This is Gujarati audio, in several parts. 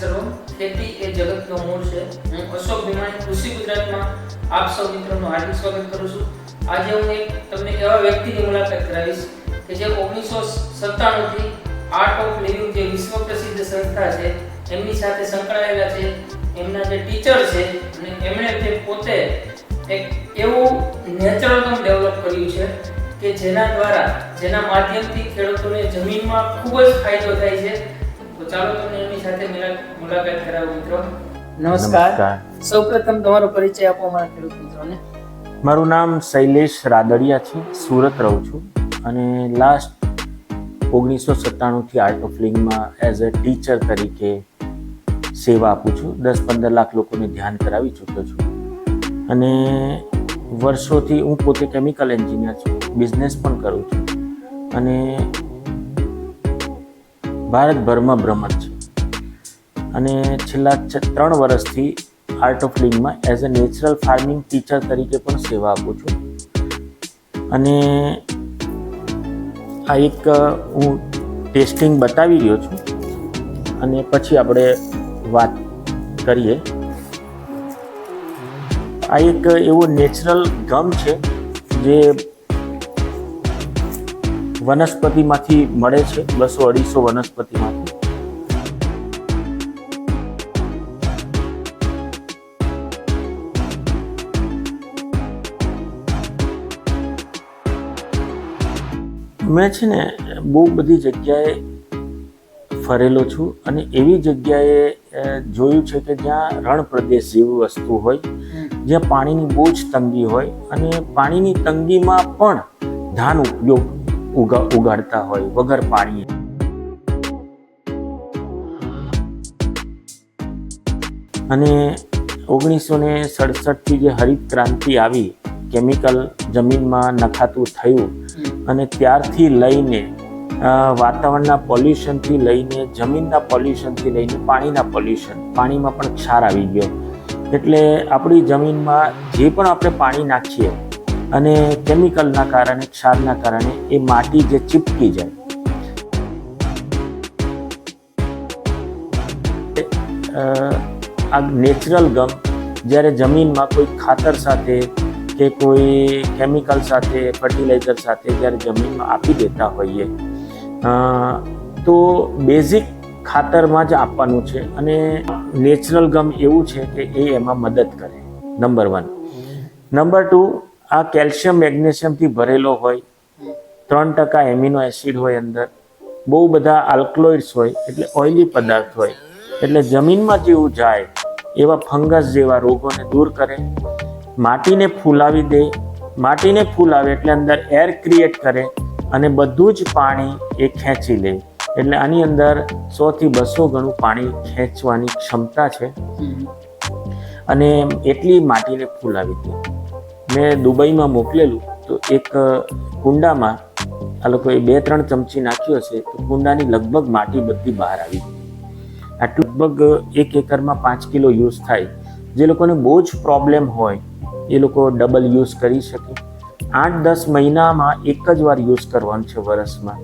સર્વમ ખેતી એ જગતનો મૂળ છે. હું અશોક ભીમાણી, કૃષિ ગુજરાતમાં આપ સૌ મિત્રોનું હાર્દિક સ્વાગત કરું છું. આજે હું એક તમને એવા વ્યક્તિની મુલાકાત કરાવીશ કે જે ઓગણીસો સત્તાણુંથી આર્ટ ઓફ લિવિંગ જે વિશ્વ પ્રસિદ્ધ સંસ્થા છે, એમની સાથે સંકળાયેલા છે. એમના જે ટીચર છે અને એમણે જે પોતે એક એવું નેચરલ ડેવલપ કર્યું છે કે જેના દ્વારા, જેના માધ્યમથી ખેડૂતોને જમીનમાં ખૂબ જ ફાયદો થાય છે. તો ચાલો તમને એમની સાથે મુલાકાત કરાવું મિત્રો. નમસ્કાર. સૌપ્રથમ તમારો પરિચય આપો અમારા ખેડૂત મિત્રોને. મારું નામ શૈલેષ રાદડિયા છે સુરત રહું છું અને લાસ્ટ ઓગણીસો સત્તાણુંથી આર્ટ ઓફ લિંગમાં એઝ અ ટીચર તરીકે સેવા આપું છું. દસ પંદર લાખ લોકોને ધ્યાન કરાવી ચૂક્યો છું. અને વર્ષોથી હું પોતે કેમિકલ એન્જિનિયર છું બિઝનેસ પણ કરું છું. અને ભારતભરમાં ભ્રમણ છે. અને છેલ્લા ત્રણ વર્ષથી art of લિવિંગમાં as a natural farming teacher તરીકે પણ સેવા આપું છું. અને આ એક હું ટેસ્ટિંગ બતાવી રહ્યો છું. અને પછી આપણે વાત કરીએ. આ એક એવો નેચરલ ગમ છે જે વનસ્પતિમાંથી મળે છે બસો અઢીસો વનસ્પતિમાંથી. મેં છે ને બહુ બધી જગ્યાએ ફરેલો છું અને એવી જગ્યાએ જોયું છે કે જ્યાં રણ પ્રદેશ જેવી વસ્તુ હોય જ્યાં પાણીની બહુ જ તંગી હોય અને પાણીની તંગીમાં પણ ધાન ઉપયોગ ઉગા, ઉગાડતા હોય, વગર પાણીએ. અને ઓગણીસો ને સડસઠથી જે હરિત ક્રાંતિ આવી, કેમિકલ જમીનમાં નખાતું થયું અને ત્યારથી લઈને વાતાવરણના પોલ્યુશનથી લઈને, જમીનના પોલ્યુશનથી લઈને પાણીના પોલ્યુશન, પાણીમાં પણ ક્ષાર આવી ગયો. એટલે આપણી જમીનમાં જે પણ આપણે પાણી નાખીએ અને કેમિકલના કારણે, ક્ષારના કારણે એ માટી જે ચીપકી જાય. આ નેચરલ ગમ જ્યારે જમીનમાં કોઈ ખાતર સાથે કે કોઈ કેમિકલ સાથે, ફર્ટિલાઇઝર સાથે જ્યારે જમીનમાં આપી દેતા હોઈએ તો બેઝિક ખાતરમાં જ આપવાનું છે અને નેચરલ ગમ એવું છે કે એ એમાં મદદ કરે, નંબર વન. નંબર ટુ આ કેલ્શિયમ મેગ્નેશિયમથી ભરેલો હોય ત્રણ ટકા એમિનો એસિડ હોય અંદર બહુ બધા આલ્કલોઇડ્સ હોય એટલે ઓઇલી પદાર્થ હોય એટલે જમીનમાં જેવું જાય એવા ફંગસ જેવા રોગોને દૂર કરે માટીને ફૂલાવી દે માટીને ફૂલાવે એટલે અંદર એર ક્રિએટ કરે અને બધું જ પાણી એ ખેંચી લે એટલે આની અંદર સોથી બસો ગણું પાણી ખેંચવાની ક્ષમતા છે. અને એટલી માટીને ફૂલાવી દે. મેં દુબઈમાં મોકલેલું તો એક કુંડામાં આ લોકોએ બે ત્રણ ચમચી નાખ્યો હશે તો કુંડાની લગભગ માટી બધી બહાર આવી ગઈ. આટલું લગભગ એક એકરમાં પાંચ કિલો યુઝ થાય. જે લોકોને બહુ જ પ્રોબ્લેમ હોય એ લોકો ડબલ યુઝ કરી શકે. આઠ દસ મહિનામાં એક જ વાર યુઝ કરવાનું છે વર્ષમાં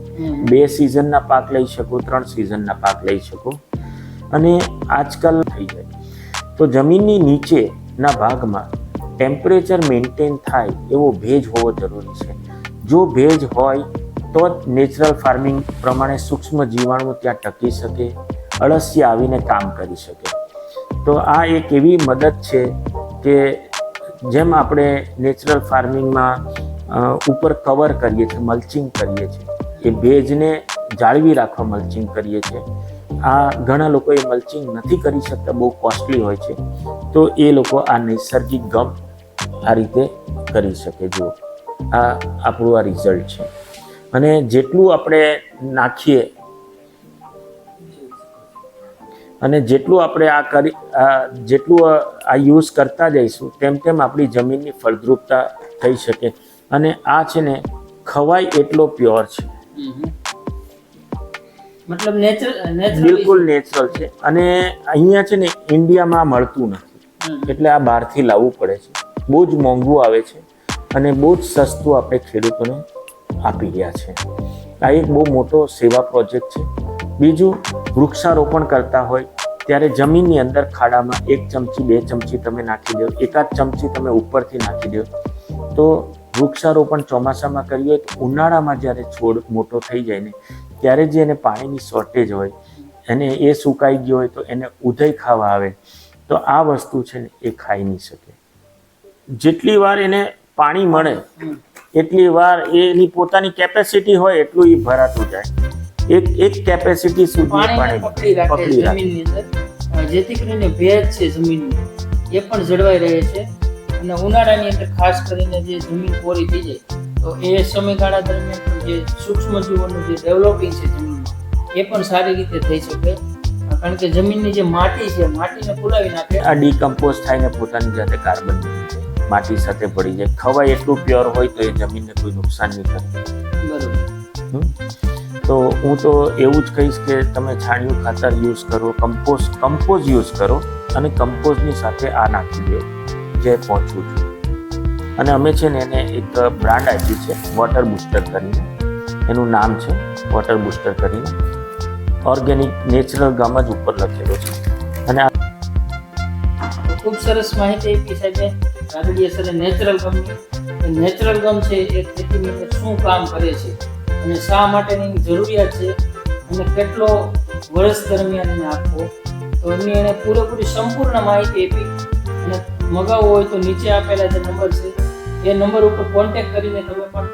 બે સિઝનના પાક લઈ શકો ત્રણ સિઝનના પાક લઈ શકો. અને આજકાલ થઈ જાય. તો જમીનની નીચેના ભાગમાં ટેમ્પરેચર મેન્ટેન થાય એવો ભેજ હોવો જરૂરી છે. જો ભેજ હોય તો જ નેચરલ ફાર્મિંગ પ્રમાણે સૂક્ષ્મ જીવાણુ ત્યાં ટકી શકે, અળસિયા આવીને કામ કરી શકે. તો આ એક એવી મદદ છે કે જેમ આપણે નેચરલ ફાર્મિંગમાં ઉપર કવર કરીએ છીએ મલ્ચિંગ કરીએ છીએ, એ ભેજને જાળવી રાખવા મલ્ચિંગ કરીએ છીએ. આ ઘણા લોકો એ મલ્ચિંગ નથી કરી શકતા, બહુ કોસ્ટલી હોય છે. તો એ લોકો આ નૈસર્ગિક ગમ આ રીતે કરી શકે. જુઓ આ આપણું આ રિઝલ્ટ છે. અને જેટલું આપણે નાખીએ અને જેટલું આપણે આ કરી આ જેટલું આ યુઝ કરતા જઈશું તેમ તેમ આપણી જમીનની ફળદ્રુપતા થઈ શકે. અને આ છે ને ખવાય એટલો પ્યોર છે. મતલબ નેચરલ બિલકુલ નેચરલ છે. અને અહીંયા છે ને ઇન્ડિયામાં મળતું નથી. એટલે આ બહારથી લાવવું પડે છે. બહુ જ મોંઘું આવે છે અને બહુ જ સસ્તું આપણે ખેડૂતોને આપી રહ્યા છે. આ એક બહુ મોટો સેવા પ્રોજેક્ટ છે. બીજું, વૃક્ષારોપણ કરતા હોય ત્યારે જમીનની અંદર ખાડામાં એક ચમચી, બે ચમચી તમે નાખી દો, એકાદ ચમચી તમે ઉપરથી નાખી દો. તો વૃક્ષારોપણ ચોમાસામાં કરીએ તો ઉનાળામાં જ્યારે છોડ મોટો થઈ જાય ને, ત્યારે જે એને પાણીની શોર્ટેજ હોય, એને એ સુકાઈ ગયો હોય તો એને ઉધઈ ખાવા આવે. તો આ વસ્તુ છે ને એ ખાઈ નહીં શકે. જેટલી વાર એને પાણી મળે એટલી વાર એની પોતાની કેપેસિટી હોય એટલું એ ભરાતું જાય. એક એક કેપેસિટી સુધી પાણી પકડી રાખે જમીનની અંદર. જેથી કરીને ભેજ છે જમીનની એ પણ જળવાઈ રહે છે. અને ઉનાળાની અંદર ખાસ કરીને જે જમીન કોરી થઈ જાય તો એ સમયગાળા દરમિયાન જે સૂક્ષ્મ જીવોનું જે ડેવલપિંગ છે જમીનમાં એ પણ સારી રીતે થઈ શકે. કારણ કે જમીનની જે માટી છે માટીને ફુલાવી નાખે. આ ડીકમ્પોઝ થાય ને પોતાની જાતે કાર્બન માટી સાથે પડી જાય. ખવાય એટલું પ્યોર હોય તો એ જમીનને કોઈ નુકસાન નહીં કરે. તો હું તો એવું જ કહીશ કે તમે છાણિયું ખાતર યુઝ કરો કમ્પોઝ કમ્પોઝ યુઝ કરો અને કમ્પોઝની સાથે આ નાખી દો જે પહોંચવું છું. અને અમે છે ને એને એક બ્રાન્ડ આપી છે વોટર બુસ્ટર કરીને. એનું નામ છે વોટર બુસ્ટર કરીને. ઓર્ગેનિક નેચરલ ગમ જ ઉપર લખેલો છે. અને આ ખૂબ સરસ માહિતી આપી સાહેબે. રાગડીયા સરે નેચરલ ગમ નેચરલ ગમ છે એ ખેતીની અંદર શું કામ કરે છે? અને શા માટેની જરૂરિયાત છે? અને કેટલો વર્ષ દરમિયાન એને આપવો? તો એમની એને પૂરેપૂરી સંપૂર્ણ માહિતી આપી. અને મગાવવું હોય તો નીચે આપેલા જે નંબર છે, એ નંબર ઉપર કોન્ટેક કરીને તમે પણ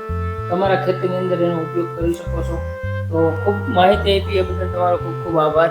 તમારા ખેતીની અંદર એનો ઉપયોગ કરી શકો છો. તો ખૂબ માહિતી આપી, એ બદલ તમારો ખૂબ ખૂબ આભાર.